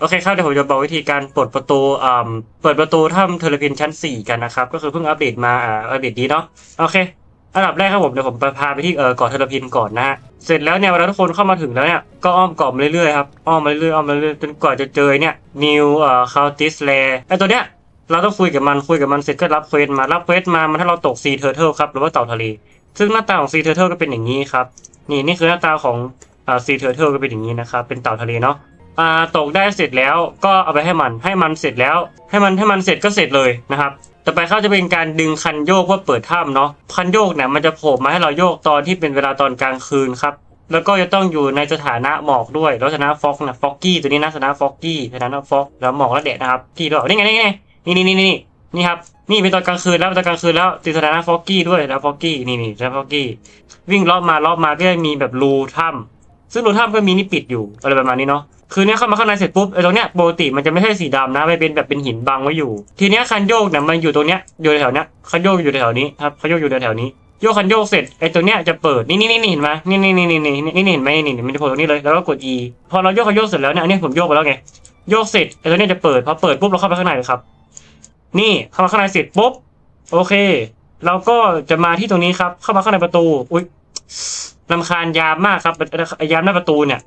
โอเคครับเดี๋ยวผมจะบอกวิธีการปลดประตูอ่าเปิดประตูถ้ำเทเลพินชั้น 4 กันนะครับ ก็คือเพิ่งอัปเดตมาอ่าอัปเดตนี้เนาะโอเค อันดับแรกครับผมเดี๋ยวผมพาไปที่เอ่อเกาะเทเลพินก่อนนะฮะเสร็จแล้วเนี่ยเวลาทุกคนเข้ามาถึงแล้วเนี่ยก็อ้อมเกาะมาเรื่อยๆครับอ้อมมาเรื่อยๆอ้อมมาเรื่อยๆจนกว่าจะเจอเนี่ยนิวเอ่อคาติสแลไอตัวเนี้ยเราต้องคุยกับมันคุยกับมันเสร็จก็รับเควสมารับเควสมามันให้เราตกซีเทอร์เทิลครับหรือว่าเต่าทะเลซึ่งหน้าตาของซีเทอร์เทิลก็เป็นอย่างนี้ครับนี่นี่คือหน้าตาของอ่าซีเทอร์เทิลก็เป็นอย่างนี้นะครับเป็นเต่าทะเลเนาะ อ่าตกได้เสร็จแล้วก็เอาไปให้มันให้มันเสร็จแล้ว ให้มันให้มันเสร็จก็เสร็จเลยนะครับต่อไปเขาจะเป็นการดึงคันโยกเพื่อเปิดถ้ำเนาะคันโยกเนี่ยมันจะโผล่มาให้เราโยกตอนที่เป็นเวลาตอนกลางคืนครับแล้วก็จะต้องอยู่ในสถานะหมอกด้วยแล้วสถานะฟอกนะฟอกกี้ตัวนี้นะสถานะฟอกกี้สถานะฟอกแล้วหมอกแล้วแดดนะครับที่ด้วยนี่ไงนี่ไงนี่นี่นี่นี่นี่ครับนี่เป็นตอนกลางคืนแล้วตอนกลางคืนแล้วติดสถานะฟอกกี้ด้วยแล้วฟอกกี้นี่นี่แล้วฟอกกี้วิ่งรอบมารอบมาก็จะมีแบบรูถ้ำซึ่งรูถ้ำก็มีนี่ปิดอยู่อะไรประมาณนี้เนาะ คือเนี้ยเข้ามาข้างในเสร็จปุ๊บไอ้ตรงเนี้ยปกติมันจะไม่ใช่สีดำนะมันเป็นแบบเป็นหินบังไว้อยู่ ทีเนี้ยคันโยกเนี่ยมันอยู่ตรงเนี้ยอยู่แถวเนี้ยคันโยกอยู่แถวนี้ครับคันโยกอยู่แถวนี้โยกคันโยกเสร็จไอ้ตัวเนี้ยจะเปิดนี่นี่นี่เห็นไหมนี่นี่นี่นี่นี่นี่เห็นไหมนี่นี่มันจะโผล่ตรงนี้เลยแล้วก็กด E พอเราโยกคันโยกเสร็จแล้วเนี่ยอันนี้ผมโยกไปแล้วไงโยกเสร็จไอ้ตัวเนี้ยจะเปิดพอเปิดปุ๊บเราเข้าไปข้างในเลยครับ นี่เข้ามาข้างในเสร็จปุ๊บโอเค เราก็จะมาที่ตรงนี้ครับ เข้ามาข้างในประตูอุ้ยลำคาญยามมากครับยามหน้าประตูเนี่ย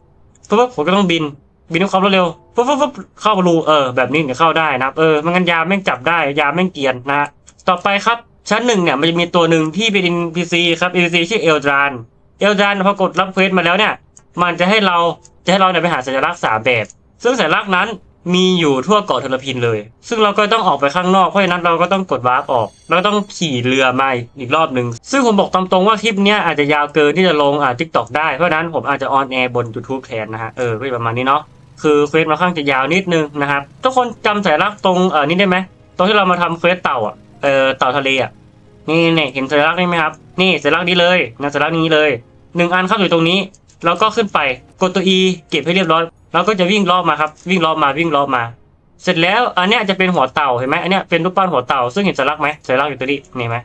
ปุ๊บผมก็ต้องบิน บินด้วยความรวดเร็วปุ๊บปุ๊บปุ๊บเข้ารูเออแบบนี้เนี่ยเข้าได้นะครับเออไมันงั้นยาแม่งจับได้ยาแม่งเกียนนะฮะต่อไปครับชั้นหนึ่งเนี่ยมันจะมีตัวหนึ่งที่เป็น NPC ครับ NPC ชื่อเอลดรานเอลดรานพอกดรับเควสมาแล้วเนี่ย มันจะให้เราจะให้เราเนี่ยไปหาสัญลักษณ์สามแบบ ซึ่งสัญลักษณ์นั้นมีอยู่ทั่วเกาะเทลพินเลย ซึ่งเราก็ต้องออกไปข้างนอก เพราะฉะนั้นเราก็ต้องกดวาร์ปออกแล้วก็ต้องขี่เรือมาอีกรอบหนึ่ง ซึ่งผมบอกตามตรงว่าคลิปเนี้ยอาจจะยาวเกินที่จะลงอ่าทิกตอกได้ เพราะนั้นผมอาจจะออนแอร์บน YouTube แทนนะฮะ เออประมาณนี้เนาะ คือเควสมาข้างจะยาวนิดนึงนะครับ ทุกคนจำสัญลักษณ์ตรงเออนี่ได้ไหมตรงที่เรามาทำเควสเต่าอะเออเต่าทะเลอะนี่เนี่ยเห็นสัญลักษณ์นี่ไหมครับ นี่สัญลักษณ์นี้เลยนะสัญลักษณ์นี้เลยหนึ่งอันเข้าอยู่ตรงนี้แล้วก็ขึ้นไปกดตัว E เก็บให้เรียบร้อย แล้วก็จะวิ่งรอบมาครับ วิ่งรอบมาวิ่งรอบมา เสร็จแล้วอันเนี้ยจะเป็นหัวเต่าเห็นไหมอันเนี้ยเป็นรูปปั้นหัวเต่าซึ่งเห็นสัญลักษณ์ไหมสัญลักษณ์อยู่ตรงนี้นี่ไหม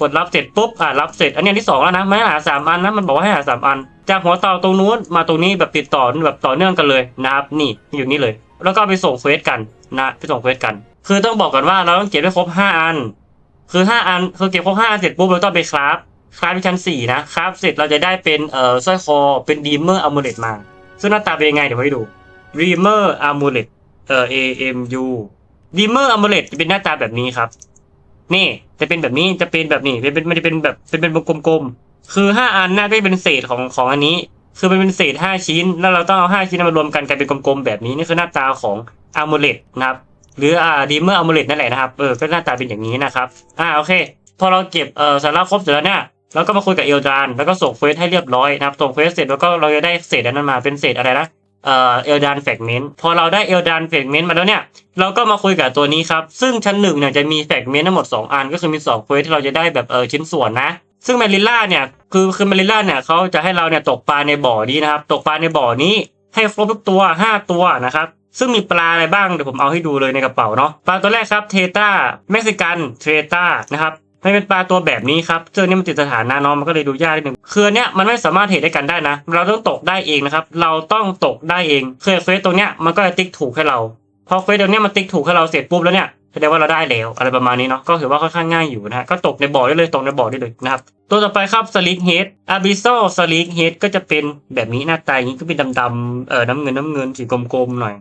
กดรับเสร็จปุ๊บอ่ารับเสร็จอันเนี้ยที่สองแล้วนะไม่ให้หาสามอันนะมันบอกว่าให้หาสามอัน จากหัวเต่าตรงนู้นมาตรงนี้แบบติดต่อแบบต่อเนื่องกันเลยนะครับนี่อยู่นี่เลย แล้วก็ไปส่งเควสกันนะไปส่งเควสกัน คือต้องบอกก่อนว่าเราต้องเก็บให้ครบห้าอัน คือห้าอันคือเก็บครบห้าอันเสร็จปุ๊บเราต้องไปคราฟคราฟที่ชั้นสี่นะคราฟเสร็จเราจะได้เป็นเอ่อสร้อยคอเป็นดีเมอร์อัมูเลตมา ซึ่งหน้าตาเป็นยังไงเดี๋ยวไว้ดูดีเมอร์อัมูเลตเอ่อ A M U ดีเมอร์อัมูเลตจะเป็นหน้าตาแบบนี้ครับ นี่จะเป็นแบบนี้จะเป็นแบบนี้เป็นเป็นมันจะเป็นแบบเป็นเป็นวงกลมๆ คือห้าอันน่าจะเป็นเศษของของอันนี้ คือมันเป็นเศษห้าชิ้น แล้วเราต้องเอาห้าชิ้นมารวมกันกลายเป็นกลมๆแบบนี้นี่คือหน้าตาของอะมูเลตนะครับหรืออ่าดีเมอร์อะมูเลตนั่นแหละนะครับเออก็หน้าตาเป็นอย่างนี้นะครับอ่าโอเค พอเราเก็บเอ่อสาระครบเสร็จแล้วเนี่ยเราก็มาคุยกับเอลดานแล้วก็ส่งเฟสให้เรียบร้อยนะครับส่งเฟสเสร็จแล้วก็เราจะได้เศษอันนั้นมาเป็นเศษอะไรนะเอ่อเอลดานแฟกเมนต์พอเราได้เอลดานแฟกเมนต์มาแล้วเนี่ยเราก็มาคุยกับตัวนี้ครับซึ่งชั้นหนึ่งเนี่ยจะมีแฟกเมนต์ทั้งหมด 2 อัน ก็คือมี2เควสที่เราจะได้แบบเออชิ้นส่วนนะ ซึ่งแมริล่าเนี่ยคือคือแมริล่าเนี่ยเขาจะให้เราเนี่ยตกปลาในบ่อนี้นะครับ ตกปลาในบ่อนี้ให้ครบทุกตัว 5 ตัวนะครับซึ่งมีปลาอะไรบ้างเดี๋ยวผมเอาให้ดูเลยในกระเป๋าเนาะปลาตัวแรกครับเทต้าเม็กซิกันเทต้านะครับมันเป็นปลาตัวแบบนี้ครับเจอเนี่ยมันติดสถานะเนาะมันก็เลยดูยากนิดนึงคืออนเนี้ยมันไม่สามารถเทรดได้กันได้นะ เราต้องตกได้เองนะครับ เราต้องตกได้เองเคยเควสตรงเนี้ยมันก็จะติ๊กถูกให้เรา พอเควสตรงเนี้ยมันติ๊กถูกให้เราเสร็จปุ๊บแล้วเนี่ย แสดงว่าเราได้แล้วอะไรประมาณนี้เนาะก็ถือว่าค่อนข้างง่ายอยู่นะฮะก็ตกในบ่อได้เลยตกในบ่อได้เลยนะครับ ตัวต่อไปครับสลิกเฮดอาบิโซสลิกเฮดก็จะเป็นแบบนี้หน้าตาอย่างนี้ก็เป็นดำๆเออน้ำเงินน้ำเงินสีกลมๆหน่อย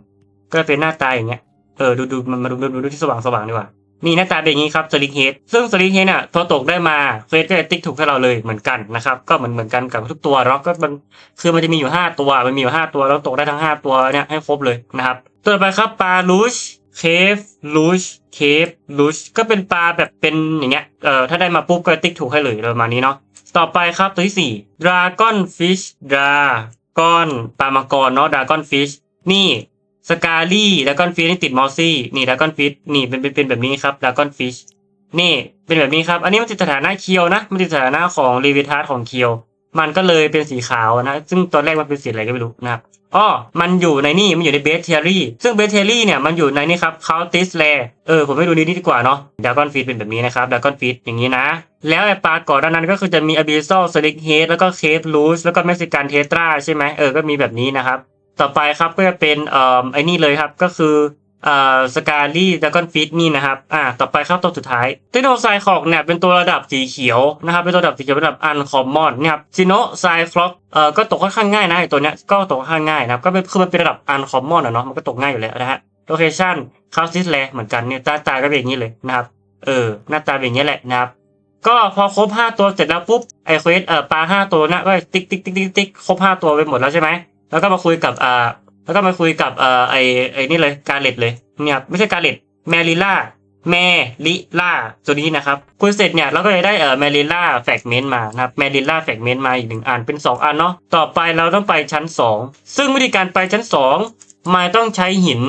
ก็เป็นหน้าตาอย่างเงี้ยเออดูดูมันมาดูดูดูที่สว่างสว่างดีกว่านี่หน้าตาเป็นอย่างนี้ครับสลิกเฮดซึ่งสลิกเฮดอะพอตกได้มาเควสก็จะติ๊กถูกให้เราเลยเหมือนกันนะครับก็เหมือนเหมือนกันกับทุกตัวเนาะก็มันคือมันจะมีอยู่ห้าตัวมันมีอยู่ห้าตัวแล้วตกได้ทั้งห้าตัวเนี่ยให้ครบเลยนะครับตัวต่อไปครับปาลูช เคฟลูชเคฟลูชก็เป็นปลาแบบเป็นอย่างเงี้ยเอ่อถ้าได้มาปุ๊บก็ติ๊กถูกให้เลยประมาณนี้เนาะต่อไปครับตัวที่สี่ดราก้อนฟิชดราก้อนปลามังกรเนาะดราก้อนฟิชนี่สกาลี่ดราก้อนฟิชนี่ติดมอสซี่นี่ดราก้อนฟิชนี่เป็นเป็นเป็นแบบนี้ครับดราก้อนฟิชนี่เป็นแบบนี้ครับ อันนี้มันติดสถานะเคียวนะ มันติดสถานะของรีวิทัสของเคียว มันก็เลยเป็นสีขาวนะ ซึ่งตอนแรกมันเป็นสีอะไรก็ไม่รู้นะครับ อ้อมันอยู่ในนี่มันอยู่ในเบสเทอรี่ซึ่งเบสเทอรี่เนี่ยมันอยู่ในนี่ครับคาติสแลเออผมไม่ดูดีนี่ดีกว่าเนาะดากอนฟีดเป็นแบบนี้นะครับดากอนฟีดอย่างนี้นะ แล้วไอปลาก่อนหน้านั้นก็คือจะมีอะบิโซ l สลิกเฮดแล้วก็เคฟลูสแล้วก็เม็กซิกันเทตราใช่ไหมเออก็มีแบบนี้นะครับต่อไปครับก็จะเป็นเอ่อไอ้นี่เลยครับก็คือ อ่อสกาลี่ดากอนฟิตนี่นะครับอ่าต่อไปครับตัวสุดท้ายเทคโนไซคอกเนี่ยเป็นตัวระดับสีเขียวนะครับเป็นตัวระดับสีเขียวระดับอันคอมมอนเนี่ยครับซิโนไซคล็อกเอ่อก็ตกค่อนข้างง่ายนะไอตัวเนี้ยก็ตกค่อนข้างง่ายนะครับก็เป็นคือมันเป็นระดับอันคอมมอนอะเนาะมันก็ตกง่ายอยู่แล้วนะฮะโลเคชั่นคาสซิสแลเหมือนกันเนี่ยตาตาก็เป็นอย่างนี้เลยนะครับเออหน้าตาเป็นอย่างนี้แหละนะครับก็พอครบห้าตัวเสร็จแล้วปุ๊บไอเควสเอ่อปลาห้าตัวนะก็ติ๊กติ๊กติ๊กติ๊กติ๊กครบห้าตัวไปหมดแล้วใช่ไหมแล้วก็มาคุยกับอ่า แล้วก็มาคุยกับเอ่อไอไอนี่เลยกาเลตเลยเนี่ยไม่ใช่กาเลตแมริล่าแมลิล่าตัวนี้นะครับคุยเสร็จเนี่ยเราก็เลยได้เอ่อแมริล่าแฟกเมนต์มานะครับแมริล่าแฟกเมนต์มาอีกหนึ่งอันเป็นสองอันเนาะต่อไปเราต้องไปชั้นสองซึ่งวิธีการไปชั้นสองมาต้องใช้หิน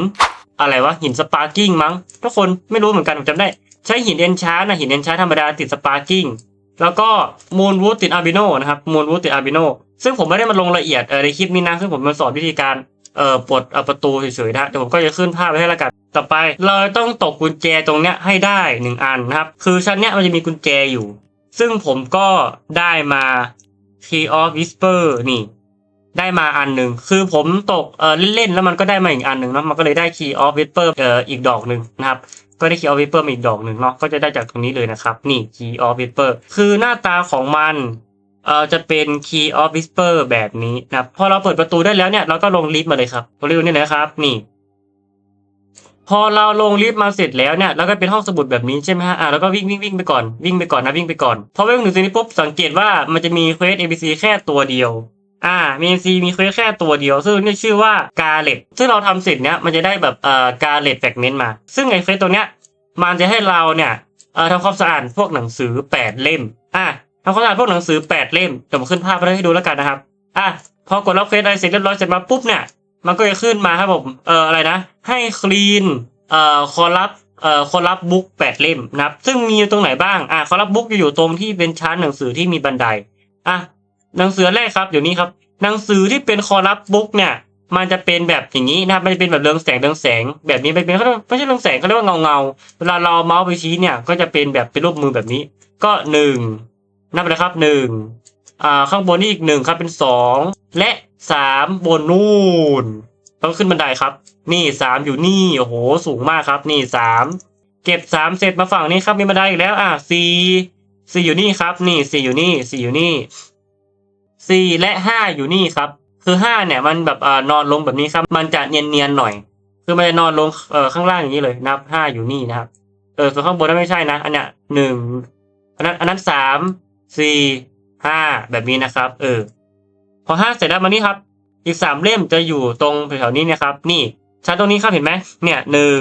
อะไรวะหินสปาร์กิ้งมั้งทุกคนไม่รู้เหมือนกันผมจำได้ใช้หินเอนชาร์นะหินเอนชาร์ธรรมดาติดสปาร์กิ้งแล้วก็มูนวูดติดอาร์บิโนนะครับมูนวูดติดอาร์บิโนซึ่งผมไม่ได้มาลงละเอียดเออในคลิปนี้นะซึ่งผมมาสอนวิธีการ เอ่อปลดประตูเฉยๆนะเดี๋ยวผมก็จะขึ้นภาพไว้ให้ละกันต่อไป เราต้องตกกุญแจตรงเนี้ยให้ได้หนึ่งอันนะครับ คือชั้นเนี้ยมันจะมีกุญแจอยู่ ซึ่งผมก็ได้มา Key of Whisper นี่ ได้มาอันหนึ่งคือผมตกเออเล่นๆแล้วมันก็ได้มาอีกอันหนึ่งเนาะมันก็เลยได้ Key of Whisper เอ่ออีกดอกหนึ่งนะครับก็ได้ Key of Whisper อีกดอกหนึ่งเนาะก็จะได้จากตรงนี้เลยนะครับนี่ Key of Whisper คือหน้าตาของมัน เอ่อจะเป็น Key of Whisper แบบนี้นะครับพอเราเปิดประตูได้แล้วเนี่ยเราก็ลงลิฟต์มาเลยครับลงลิฟต์นี่นะครับนี่ พอเราลงลิฟต์มาเสร็จแล้วเนี่ยแล้วก็เป็นห้องสมุดแบบนี้ใช่ไหมฮะอ่าแล้วก็วิ่งวิ่งวิ่งไปก่อนวิ่งไปก่อนนะวิ่งไปก่อนพอวิ่งถึงตรงนี้ปุ๊บสังเกตว่ามันจะมีเควส ABC แค่ตัวเดียวอ่ามี NC มีเควสแค่ตัวเดียว ซึ่งเรียกชื่อว่ากาเลตซึ่งเราทำเสร็จเนี้ยมันจะได้แบบเอ่อกาเลตแฟกเมนต์มา ซึ่งไอ้เควสตัวเนี้ยมันจะให้เราเนี่ยเอ่อทำความสะอาดพวกหนังสือแปดเล่มอะ ทำความสะอาดพวกหนังสือแปดเล่มเดี๋ยวผมขึ้นภาพไปให้ดูแล้วกันนะครับ อะพอกดรับเควสอะไรเสร็จเรียบร้อยเสร็จมาปุ๊บเนี่ย มันก็จะขึ้นมาครับผม เอ่ออะไรนะ ให้คลีน เอ่อคอรับเอ่อคอรับบุ๊กแปดเล่มนะครับ ซึ่งมีอยู่ตรงไหนบ้าง อะคอรับบุ๊กจะอยู่ตรงที่เป็นชั้นหนังสือที่มีบันได อะหนังสือแรกครับเดี๋ยวนี้ครับ หนังสือที่เป็นคอรับบุ๊กเนี่ย มันจะเป็นแบบอย่างนี้นะครับ มันจะเป็นแบบเรืองแสงเรืองแสง แบบนี้ไม่เป็นเขาเรียกว่าไม่ใช่เรืองแสงเขาเรียกว่าเงาเงา เวลาเราเมาส์ไปชี้เนี่ย ก็จะเป็นแบบเป็นรูปมือแบบนี้ ก็หนึ่ง นับไปเลยครับหนึ่งอ่าข้างบนนี่อีกหนึ่งครับเป็นสองและสามบนนู่นต้องขึ้นบันไดครับ นี่สามอยู่นี่โอ้โหสูงมากครับ นี่สามเก็บสามเสร็จมาฝั่งนี้ครับมีบันไดอีกแล้วอะสี่สี่อยู่นี่ครับ นี่สี่อยู่นี่สี่อยู่นี่สี่และห้าอยู่นี่ครับ คือห้าเนี่ยมันแบบอ่อนอนลงแบบนี้ครับ มันจะเนียนๆหน่อย คือมันจะนอนลงเอ่อข้างล่างอย่างนี้เลยนับห้าอยู่นี่นะครับเออส่วนข้างบนนั้นไม่ใช่นะ อันเนี้ยหนึ่งอันนั้นอันนั้นสาม สี่ห้าแบบนี้นะครับ เออ พอห้าเสร็จแล้วมานี่ครับ อีกสามเล่มจะอยู่ตรงแถวๆนี้นะครับ นี่ชั้นตรงนี้ครับเห็นไหมเนี่ยหนึ่ง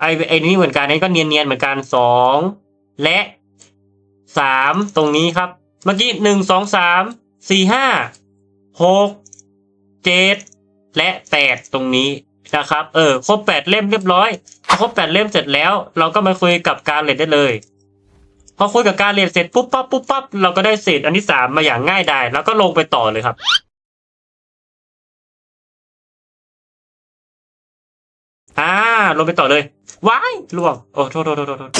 ไอไอนี่เหมือนกันอันนี้ก็เนียนๆเหมือนกันสองและสามตรงนี้ครับ เมื่อกี้หนึ่งสองสามสี่ห้าหกเจ็ดและแปดตรงนี้นะครับ เออ ครบแปดเล่มเรียบร้อยพอครบแปดเล่มเสร็จแล้ว เราก็มาคุยกับการเลดได้เลย พอคุยกับการเลดเสร็จปุ๊บปั๊บปุ๊บปั๊บเราก็ได้เศษอันที่สามมาอย่างง่ายดายแล้วก็ลงไปต่อเลยครับอ่าลงไปต่อเลยว้ายล่วงโอ้โทษโทษโทษโทษ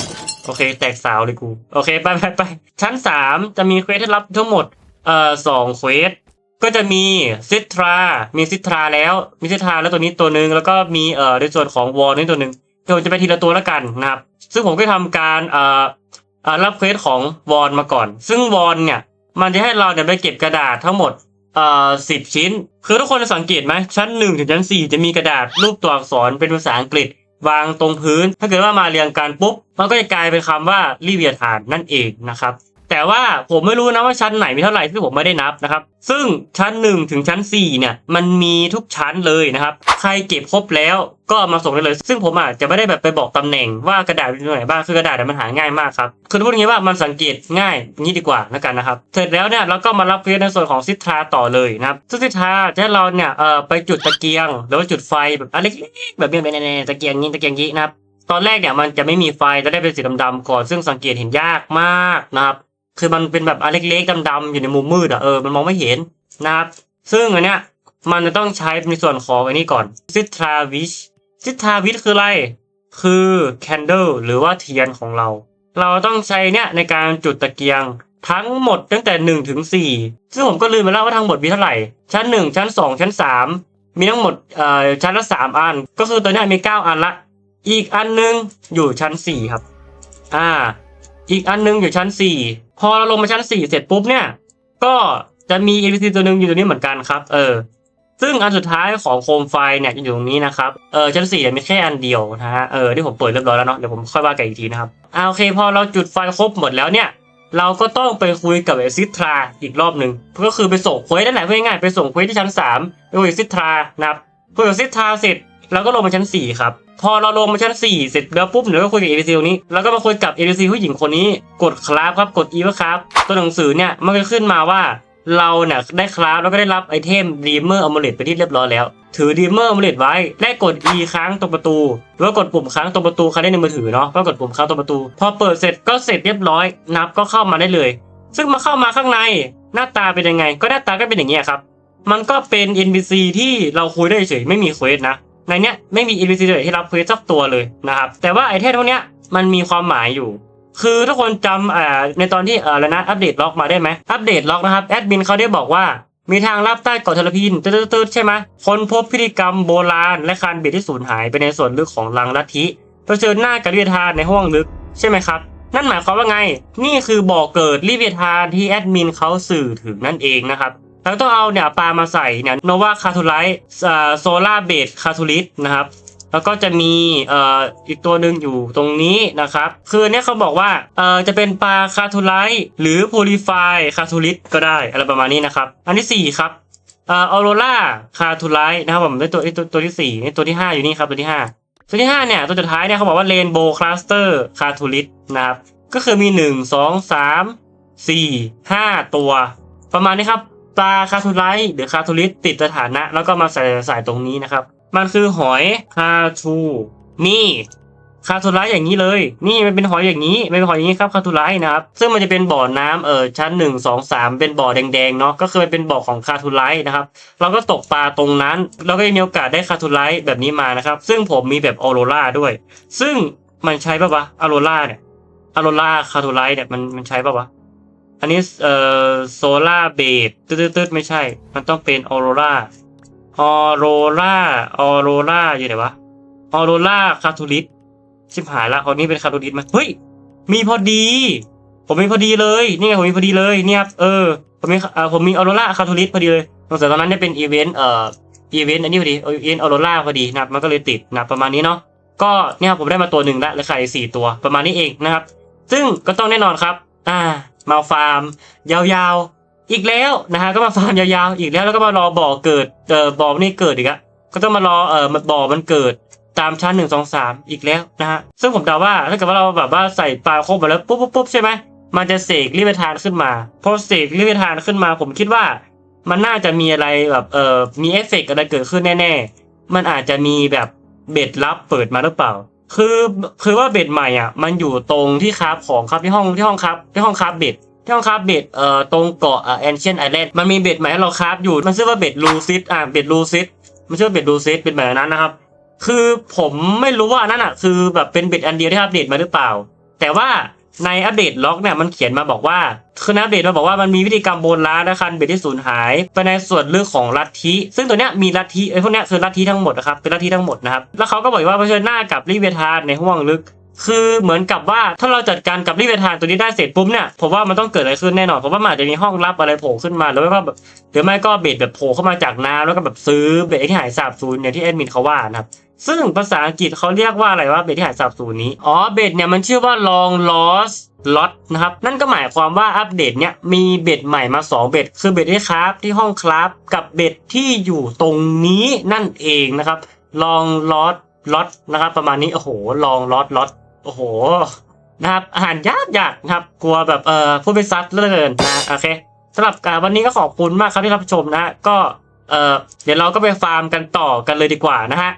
โอเค แตกสาวเลยกู โอเค ไปไปไปชั้นสามจะมีเควสให้รับทั้งหมด เอ่อสองเควส ก็จะมีซิตรา มีซิตราแล้ว มีซิตราแล้วตัวนี้ตัวหนึ่งแล้วก็มีเอ่อในส่วนของวอลนี่ตัวหนึ่งเดี๋ยวจะไปทีละตัวแล้วกันนะครับ ซึ่งผมก็ทำการเอ่อ รับเควสของวอลมาก่อน ซึ่งวอลเนี่ย มันจะให้เราเนี่ยไปเก็บกระดาษทั้งหมดเอ่อสิบชิ้น คือทุกคนจะสังเกตไหมชั้นหนึ่งถึงชั้นสี่จะมีกระดาษรูปตัวอักษรเป็นภาษาอังกฤษ วางตรงพื้น ถ้าเกิดว่ามาเรียงกันปุ๊บ มันก็จะกลายเป็นคำว่ารีเวียฐานนั่นเองนะครับ แต่ว่าผมไม่รู้นะว่าชั้นไหนมีเท่าไหร่ที่ผมไม่ได้นับนะครับ ซึ่งชั้นหนึ่งถึงชั้นสี่เนี่ย มันมีทุกชั้นเลยนะครับ ใครเก็บครบแล้วก็มาส่งได้เลย ซึ่งผมอาจจะไม่ได้แบบไปบอกตำแหน่งว่ากระดาษอยู่ตรงไหนบ้างคือกระดาษเนี่ยมันหาง่ายมากครับคือพูดอย่างนี้ว่ามันสังเกตง่ายงนี้ดีกว่าแล้วกันนะครับ เสร็จแล้วเนี่ยเราก็มารับเควสในส่วนของซิทราต่อเลยนะครับซึ่งซิทราจะให้เราเนี่ยเอ่อไปจุดตะเกียงหรือว่าจุดไฟแบบอะไรแบบนี้แบบนี้ตะเกียงนี้ตะเกียงนี้นะครับตอนแรกเนี่ยมันจะไม่มีไฟจะได้เป็นสีดำๆก่อนซึ่งสังเกตเห็นยากมากนะครับ คือมันเป็นแบบอันเล็กๆดำๆอยู่ในมุมมืดอะเออมันมองไม่เห็นนะครับ ซึ่งอันเนี้ยมันจะต้องใช้ในส่วนของอันนี้ก่อนซิทราวิชซิทราวิชคืออะไร คือแคนเดลหรือว่าเทียนของเรา เราต้องใช้เนี่ยในการจุดตะเกียงทั้งหมดตั้งแต่หนึ่งถึงสี่ซึ่งผมก็ลืมไปแล้วว่าทั้งหมดมีเท่าไหร่ ชั้นหนึ่งชั้นสองชั้นสามมีทั้งหมดเอ่อชั้นละสามอัน ก็คือตัวเนี้ยมีเก้าอันละ อีกอันนึงอยู่ชั้นสี่ครับ อ่า อีกอันนึงอยู่ชั้นสี่ พอเราลงมาชั้นสี่เสร็จปุ๊บเนี่ย ก็จะมี NPC ตัวหนึ่งอยู่ตรงนี้เหมือนกันครับ เออ ซึ่งอันสุดท้ายของโคมไฟเนี่ยอยู่ตรงนี้นะครับ เออชั้นสี่มีแค่อันเดียวนะฮะ เออที่ผมเปิดเรียบร้อยแล้วเนาะ เดี๋ยวผมค่อยว่ากันอีกทีนะครับอ่าโอเค พอเราจุดไฟครบหมดแล้วเนี่ย เราก็ต้องไปคุยกับไอซิทราอีกรอบหนึ่งก็คือไปส่งเควสนั่นแหละพูดง่ายๆไปส่งเควสที่ชั้นสามไปคุยกับซิทรานะครับคุยกับซิทราเสร็จเราก็ลงมาชั้นสี่ครับ พอเราลงมาชั้นสี่เสร็จแล้วปุ๊บเดี๋ยวก็คุยกับเอ c ซีนี้ แล้วก็มาคุยกับเอ c ซีผู้หญิงคนนี้ กดคราฟครับ กดอีว่าครับ ตัวหนังสือเนี่ยมันก็ขึ้นมาว่าเราเนี่ยได้คราฟแล้วก็ได้รับไอเทมดีเมอร์อมเลตไปที่เรียบร้อยแล้ว ถือดีเมอร์อมเลตไว้ได้กด E ค้างตรงประตู หรือว่ากดปุ่มค้างตรงประตูใครได้ในมือถือเนาะก็กดปุ่มค้างตรงประตู พอเปิดเสร็จก็เสร็จเรียบร้อย นับก็เข้ามาได้เลย ซึ่งมาเข้ามาข้างใน หน้าตาเป็นยังไง ก็หน้าตาก็เป็นอย่างนี้ยครับ มันก็เป็น NPC ที่เราคุยได้เฉยไม่มีเควสนะ ในเนี้ยไม่มี NPC เลยที่รับเควสสักตัวเลยนะครับ แต่ว่าไอเทมพวกเนี้ยมันมีความหมายอยู่ คือทุกคนจำอ่าในตอนที่เออแล้วนะอัปเดตล็อกมาได้ไหมอัปเดตล็อกนะครับแอดมินเขาได้บอกว่ามีทางลับใต้เกาะเทลพินตืดๆใช่ไหมคนพบพิธีกรรมโบราณ และคานบียดที่สูญหายไปในส่วนลึกของลังลัทธิเผชิญหน้ากับลิเวทานในห้องลึกใช่ไหมครับ นั่นหมายความว่าไง นี่คือบ่อเกิดลิเวทานที่แอดมินเขาสื่อถึงนั่นเองนะครับ เราต้องเอาเนี่ยปลามาใส่เนี่ยโนวาคาทูไลท์โซล่าเบดคาทูลิสนะครับแล้วก็จะมีเอ่ออีกตัวหนึ่งอยู่ตรงนี้นะครับ คือเนี่ยเขาบอกว่าเอ่อจะเป็นปลาคาทูไลท์หรือโพลิฟายคาทูลิสก็ได้อะไรประมาณนี้นะครับ อันที่สี่ครับเอ่อออโรราคาทูไลท์นะครับผมได้ตัวตัวตัวที่สี่นี่ตัวที่ห้าอยู่นี่ครับตัวที่ห้าตัวที่ห้าเนี่ย ตัวสุดท้ายเนี่ยเขาบอกว่าเรนโบว์คลัสเตอร์คาทูลิสนะครับ ก็คือมีหนึ่งสองสามสี่ห้าตัว ประมาณนี้ครับ ปลาคาทูไลท์หรือคาทูลิสติดสถานะ แล้วก็มาใส่ใส่ตรงนี้นะครับ มันคือหอยคาทูนี่คาทูไลท์อย่างนี้เลย นี่มันเป็นหอยอย่างนี้มันเป็นหอยอย่างนี้ครับคาทูไลท์นะครับซึ่งมันจะเป็นบ่อน้ำเออชั้นหนึ่งสองสามเป็นบ่อแดงๆเนาะก็คือเป็นบ่อของคาทูไลท์นะครับเราก็ตกปลาตรงนั้นเราก็มีโอกาสได้คาทูไลท์แบบนี้มานะครับ ซึ่งผมมีแบบออโรราด้วย ซึ่งมันใช้ป่าวะออโรราเนี่ยออโรราคาทูไลท์เนี่ยมันมันใช้ป่าวะ อันนี้เอ่อโซล่าเบดตืดๆไม่ใช่ มันต้องเป็นออโรราออโรราออโรราอยู่ไหนวะออโรราคาทูลิสชิบหายละคนนี้เป็นคาทูลิสไหมเฮ้ย มีพอดี ผมมีพอดีเลย นี่ไงผมมีพอดีเลยเนี่ยครับเออผมมีเอ่อผมมีออโรราคาทูลิสพอดีเลยตอนตอนนั้นเนี่ยเป็นอีเวนต์เอ่ออีเวนต์อันนี้พอดีอีเวนต์ออโรราพอดีนะครับมันก็เลยติดนะประมาณนี้เนาะก็เนี่ยครับผมได้มาตัวหนึ่งล้วเลยไข่สี่ตัวประมาณนี้เองนะครับ ซึ่งก็ต้องแน่นอนครับ อ่า มาฟาร์ม ยาวๆ อีกแล้วนะฮะก็มาฟาร์มยาวๆ อีกแล้วแล้วก็มารอบ่อเกิดเอ่อบ่อนี่เกิดอีกอะก็ต้องมารอเอ่อบ่อมันเกิดตามชั้นหนึ่งสองสามอีกแล้วนะฮะซึ่งผมเดาว่าถ้าเกิดว่าเราแบบว่าใส่ปลาโครบมาแล้วปุ๊บปุ๊บปุ๊บใช่ไหมมันจะเสกลิเวทานขึ้นมาพอเสกลิเวทานขึ้นมา ผมคิดว่า มันน่าจะมีอะไรแบบเอ่อมีเอฟเฟกต์อะไรเกิดขึ้นแน่ๆมันอาจจะมีแบบเบ็ดลับเปิดมาหรือเปล่า คือคือว่าเบ็ดใหม่อะ มันอยู่ตรงที่คราฟของครับที่ห้องที่ห้องครับที่ห้องคราฟเบ็ดที่ห้องคราฟเบ็ดเอ่อตรงเกาะเอ่อแอนเชียนไอแลนด์มันมีเบ็ดใหม่ให้เราคราฟอยู่มันชื่อว่าเบ็ดลูซิตอ่าเบ็ดลูซิตมันชื่อว่าเบ็ดลูซิตเป็นแบบนั้นนะครับ คือผมไม่รู้ว่านนั่นอะคือแบบเป็นเบ็ดอันเดียวที่อัปเดตมาหรือเปล่า แต่ว่า ในอัปเดตล็อกเนี่ยมันเขียนมาบอกว่าคือนอัปเดตมาบอกว่ามันมีวิธีกรรมโบราณนะคันเบ็ดที่สูญหายไปในส่วนลึกของลัทธิ ซึ่งตัวเนี้ยมีลัทธิไอ้พวกเนี้ยคือลัทธิทั้งหมดนะครับเป็นลัทธิทั้งหมดนะครับแล้วเขาก็บอกว่าเผชิญหน้ากับลิเวทานในห้วงลึกคือเหมือนกับว่าถ้าเราจัดการกับลิเวทานตัวนี้ได้เสร็จปุ๊บเนี่ยผมว่ามันต้องเกิดอะไรขึ้นแน่นอนผมว่ามันอาจจะมีห้องลับอะไรโผล่ขึ้นมาหรือไม่ก็แบบหรือไม่ก็เบ็ดแบบโผล่เข้ามาจากน้ำแล้วก็แบบซื้อเบ็ดที่หายสาบสูญเนี่ยที่แอดมินเขาว่านะครับ ซึ่งภาษาอังกฤษเขาเรียกว่าอะไรว่าเบ็ดที่หายสาบสูญนี้ อ๋อเบ็ดเนี่ยมันชื่อว่า long lost lot นะครับ นั่นก็หมายความว่าอัปเดตเนี่ยมีเบ็ดใหม่มา 2 เบ็ดคือเบ็ดที่คราฟที่ห้องคราฟกับเบ็ดที่อยู่ตรงนี้นั่นเองนะครับ long lost lot นะครับ ประมาณนี้โอ้โห long lost lot โอ้โหนะครับอาหารยากยากนะครับ กลัวแบบเอ่อผู้เป็นซัดเลือนนะโอเคสำหรับการวันนี้ก็ขอบคุณมากครับที่รับชมนะฮะก็เอ่อเดี๋ยวเราก็ไปฟาร์มกันต่อกันเลยดีกว่านะฮะ